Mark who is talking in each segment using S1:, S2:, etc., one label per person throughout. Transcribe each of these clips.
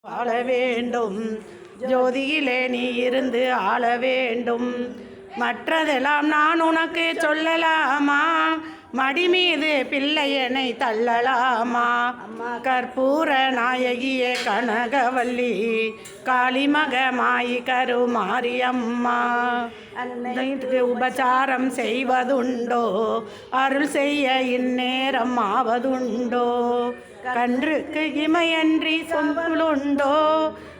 S1: வாழ வேண்டும். ஜோதியிலே நீ இருந்து ஆள வேண்டும். மற்றதெல்லாம் நான் உனக்கு சொல்லலாமா? மடி மீது பிள்ளையனை தள்ளலாமா? கற்பூர நாயகியே கனகவல்லி காளிமக மாயி கருமாரியம்மா. அன்னைக்கு உபச்சாரம் செய்வதுண்டோ? அருள் செய்ய இந்நேரம் ஆவதுண்டோ? கன்றுக்கு இமையன்றி சொந்தமுண்டோ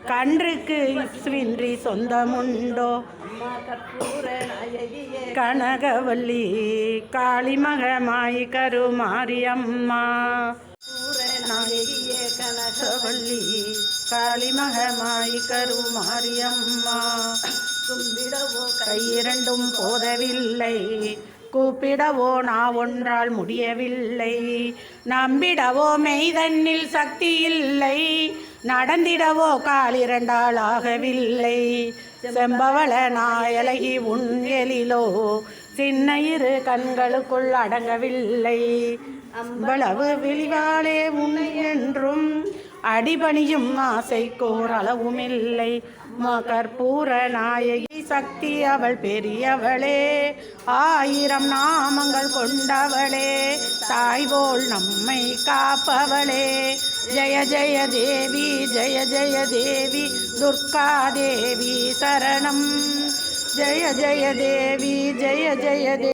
S1: கன்றுக்கு இஸ்வின்றி சொந்தமுண்டோ? கனகவல்லி காளிமகமாய் கருமாரியம்மா. நாயகியே கனகவல்லி காளிமகமாய் கருமாரியம்மா. கும்பிடவோ கையிரண்டும் போதவில்லை. கூப்பிடவோ நான் ஒன்றால் முடியவில்லை. நம்பிடவோ மெய்தன்னில் சக்தி இல்லை நடந்திடவோ காலிரண்டால் ஆகவில்லை செம்பவள நாயலகி உன் எழிலோ சின்ன இரு கண்களுக்குள் அடங்கவில்லை. அம்பளவு விழிவாளே உன் அடிபணியும் ஆசை கோர் அளவுமில்லை. ம- கற்பூர நாயகி சக்தி அவள் பெரியவளே. ஆயிரம் நாமங்கள் கொண்டவளே. தாய்வோள் நம்மை காப்பவளே. ஜெய ஜெய தேவி ஜெய ஜெய தேவி துர்கா தேவி சரணம். ஜெய ஜெய தேவி ஜெய ஜெய தேவி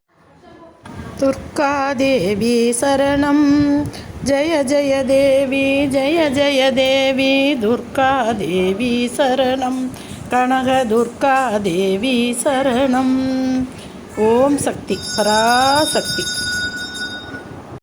S1: துர்காதேவி சரணம். ஜய ஜய தேவி ஜய ஜய தேவி துர்காதேவி சரணம். கனக துர்காதேவி சரணம். ஓம் சக்தி பராசக்தி.